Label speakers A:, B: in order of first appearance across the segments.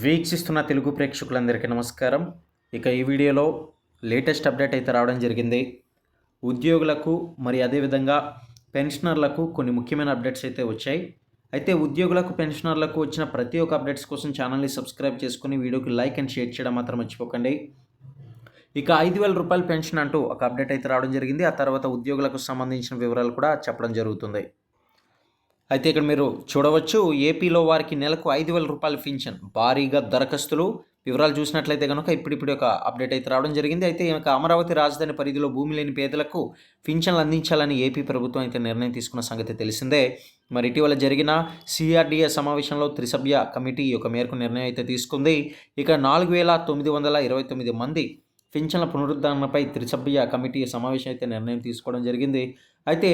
A: వీక్షిస్తున్న తెలుగు ప్రేక్షకులందరికీ నమస్కారం. ఇక ఈ వీడియోలో లేటెస్ట్ అప్డేట్ అయితే రావడం జరిగింది. ఉద్యోగులకు మరి అదేవిధంగా పెన్షనర్లకు కొన్ని ముఖ్యమైన అప్డేట్స్ అయితే వచ్చాయి. అయితే ఉద్యోగులకు పెన్షనర్లకు వచ్చిన ప్రతి ఒక్క అప్డేట్స్ కోసం ఛానల్ని సబ్స్క్రైబ్ చేసుకుని వీడియోకి లైక్ అండ్ షేర్ చేయడం మాత్రం మర్చిపోకండి. ఇక ఐదు వేల రూపాయల పెన్షన్ అంటూ ఒక అప్డేట్ అయితే రావడం జరిగింది. ఆ తర్వాత ఉద్యోగులకు సంబంధించిన వివరాలు కూడా చెప్పడం జరుగుతుంది. అయితే ఇక్కడ మీరు చూడవచ్చు ఏపీలో వారికి నెలకు ఐదు వేల రూపాయల పింఛన్. భారీగా దరఖాస్తులు. వివరాలు చూసినట్లయితే కనుక ఇప్పుడిప్పుడు ఒక అప్డేట్ అయితే రావడం జరిగింది. అయితే ఇక అమరావతి రాజధాని పరిధిలో భూమి లేని పేదలకు పింఛన్లు అందించాలని ఏపీ ప్రభుత్వం అయితే నిర్ణయం తీసుకున్న సంగతి తెలిసిందే. మరి ఇటీవల జరిగిన సిఆర్డిఏ సమావేశంలో త్రిసభ్య కమిటీ ఈ యొక్క మేరకు నిర్ణయం అయితే తీసుకుంది. ఇక నాలుగు వేల తొమ్మిది వందల ఇరవై తొమ్మిది మంది పింఛన్ల పునరుద్ధరణపై త్రిసభ్య కమిటీ సమావేశం అయితే నిర్ణయం తీసుకోవడం జరిగింది. అయితే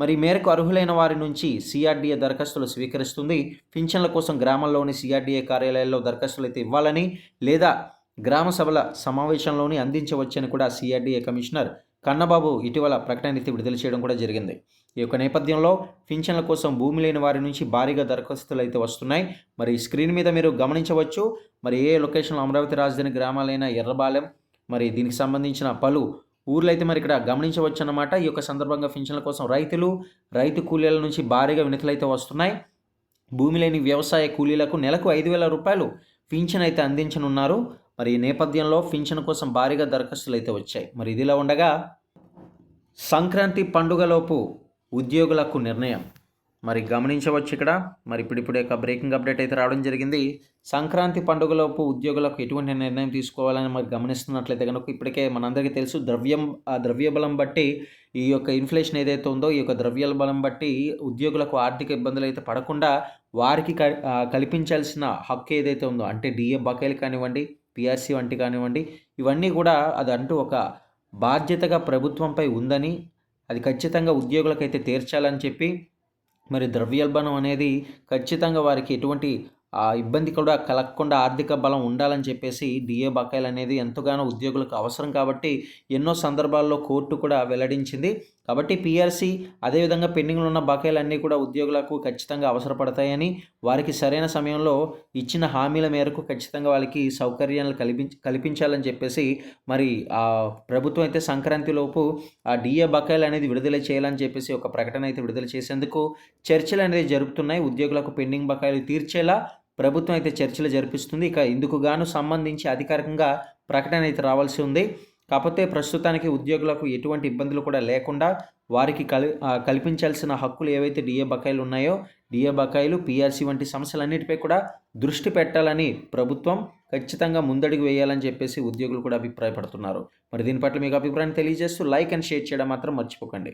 A: మరి మేరకు అర్హులైన వారి నుంచి సిఆర్డీఏ దరఖాస్తులు స్వీకరిస్తుంది. పింఛన్ల కోసం గ్రామాల్లోని సిఆర్డీఏ కార్యాలయాల్లో దరఖాస్తులు అయితే ఇవ్వాలని లేదా గ్రామ సభల సమావేశంలోని అందించవచ్చని కూడా సిఆర్డీఏ కమిషనర్ కన్నబాబు ఇటీవల ప్రకటన అయితే విడుదల చేయడం కూడా జరిగింది. ఈ యొక్క నేపథ్యంలో పింఛన్ల కోసం భూమి లేని వారి నుంచి భారీగా దరఖాస్తులు అయితే వస్తున్నాయి. మరి స్క్రీన్ మీద మీరు గమనించవచ్చు. మరి ఏ లొకేషన్లో అమరావతి రాజధాని గ్రామాలైన ఎర్రబాలెం మరి దీనికి సంబంధించిన పలు ఊర్లు అయితే మరి ఇక్కడ గమనించవచ్చు అన్నమాట ఈ యొక్క సందర్భంగా పింఛన్ల కోసం రైతులు రైతు కూలీల నుంచి భారీగా వినతులు అయితే వస్తున్నాయి. భూమి లేని వ్యవసాయ కూలీలకు నెలకు ఐదు వేల రూపాయలు పింఛన్ అయితే అందించనున్నారు. మరి ఈ నేపథ్యంలో పింఛన్ కోసం భారీగా దరఖాస్తులు అయితే వచ్చాయి. మరి ఇదిలా ఉండగా సంక్రాంతి పండుగలోపు ఉద్యోగులకు నిర్ణయం. మరి గమనించవచ్చు ఇక్కడ. మరి ఇప్పుడు యొక్క బ్రేకింగ్ అప్డేట్ అయితే రావడం జరిగింది. సంక్రాంతి పండుగలోపు ఉద్యోగులకు ఎటువంటి నిర్ణయం తీసుకోవాలని మరి గమనిస్తున్నట్లయితే కనుక ఇప్పటికే మనందరికీ తెలుసు ద్రవ్యం ఆ ద్రవ్యబలం బట్టి ఈ యొక్క ఇన్ఫ్లేషన్ ఏదైతే ఉందో ఈ యొక్క ద్రవ్య బలం బట్టి ఉద్యోగులకు ఆర్థిక ఇబ్బందులు అయితే పడకుండా వారికి క- కల్పించాల్సిన హక్కు ఏదైతే ఉందో అంటే డిఏ బకాయిలు కానివ్వండి పిఆర్సీ వంటి కానివ్వండి ఇవన్నీ కూడా అది అంటూ ఒక బాధ్యతగా ప్రభుత్వంపై ఉందని అది ఖచ్చితంగా ఉద్యోగులకైతే తీర్చాలని చెప్పి మరి ద్రవ్యోల్బణం అనేది ఖచ్చితంగా వారికి ఎటువంటి ఆ ఇబ్బంది కూడా కలగకుండా ఆర్థిక బలం ఉండాలని చెప్పేసి డిఏ బకాయిలు అనేది ఎంతగానో ఉద్యోగులకు అవసరం కాబట్టి ఎన్నో సందర్భాల్లో కోర్టు కూడా వెల్లడించింది. కాబట్టి పిఆర్సీ అదేవిధంగా పెండింగ్లో ఉన్న బకాయిలన్నీ కూడా ఉద్యోగులకు ఖచ్చితంగా అవసరపడతాయని వారికి సరైన సమయంలో ఇచ్చిన హామీల మేరకు ఖచ్చితంగా వాళ్ళకి సౌకర్యాలు కల్పించ కల్పించాలని చెప్పేసి మరి ఆ ప్రభుత్వం అయితే సంక్రాంతిలోపు ఆ డిఏ బకాయిలు అనేది విడుదల చేయాలని చెప్పేసి ఒక ప్రకటన అయితే విడుదల చేసేందుకు చర్చలు అనేది జరుపుతున్నాయి. ఉద్యోగులకు పెండింగ్ బకాయిలు తీర్చేలా ప్రభుత్వం అయితే చర్చలు జరిపిస్తుంది. ఇక ఇందుకు గాను సంబంధించి అధికారికంగా ప్రకటన అయితే రావాల్సి ఉంది. కాకపోతే ప్రస్తుతానికి ఉద్యోగులకు ఎటువంటి ఇబ్బందులు కూడా లేకుండా వారికి కల్ కల్పించాల్సిన హక్కులు ఏవైతే డిఏ బకాయిలు ఉన్నాయో డిఏ బకాయిలు పీఆర్సీ వంటి సమస్యలన్నిటిపై కూడా దృష్టి పెట్టాలని ప్రభుత్వం ఖచ్చితంగా ముందడుగు వేయాలని చెప్పేసి ఉద్యోగులు కూడా అభిప్రాయపడుతున్నారు. మరి దీని పట్ల మీకు అభిప్రాయం తెలియజేస్తూ లైక్ అండ్ షేర్ చేయడం మాత్రం మర్చిపోకండి.